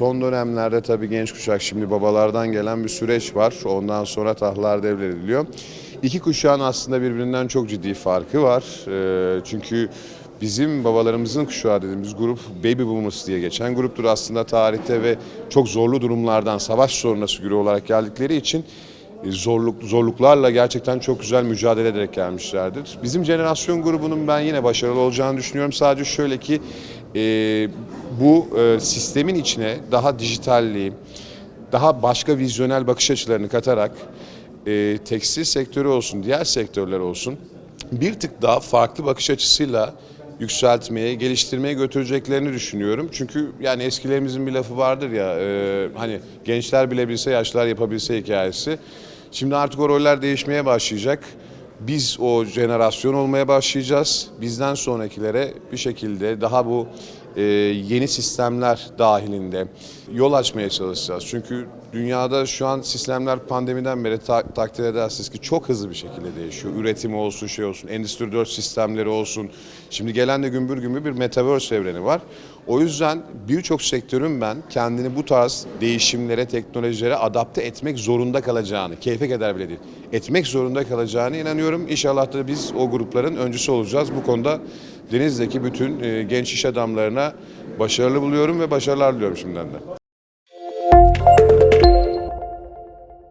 Son dönemlerde tabii genç kuşak şimdi babalardan gelen bir süreç var. Ondan sonra tahtlar devrediliyor. İki kuşağın aslında birbirinden çok ciddi farkı var. Ee, çünkü bizim babalarımızın kuşağı dediğimiz grup Baby Boomers diye geçen gruptur aslında tarihte ve çok zorlu durumlardan savaş sonrası güruh olarak geldikleri için e, zorluk zorluklarla gerçekten çok güzel mücadele ederek gelmişlerdir. Bizim jenerasyon grubunun ben yine başarılı olacağını düşünüyorum. Sadece şöyle ki e, bu e, sistemin içine daha dijitalliği, daha başka vizyonel bakış açılarını katarak e, tekstil sektörü olsun, diğer sektörler olsun bir tık daha farklı bakış açısıyla yükseltmeye, geliştirmeye götüreceklerini düşünüyorum. Çünkü yani eskilerimizin bir lafı vardır ya, e, hani gençler bilebilse, yaşlılar yapabilse hikayesi. Şimdi artık o roller değişmeye başlayacak. Biz o jenerasyon olmaya başlayacağız. Bizden sonrakilere bir şekilde daha bu e, yeni sistemler dahilinde yol açmaya çalışacağız. Çünkü dünyada şu an sistemler pandemiden beri ta- takdir edersiniz ki çok hızlı bir şekilde değişiyor. Üretim olsun, şey olsun, Endüstri 4 sistemleri olsun. Şimdi gelen de gümbür gümbür bir metaverse evreni var. O yüzden birçok sektörün ben kendini bu tarz değişimlere, teknolojilere adapte etmek zorunda kalacağını, keyfe keder bile değil, etmek zorunda kalacağını inanıyorum. İnşallah da biz o grupların öncüsü olacağız. Bu konuda Denizli'deki bütün e, genç iş adamlarına başarılı buluyorum ve başarılar diliyorum şimdiden de.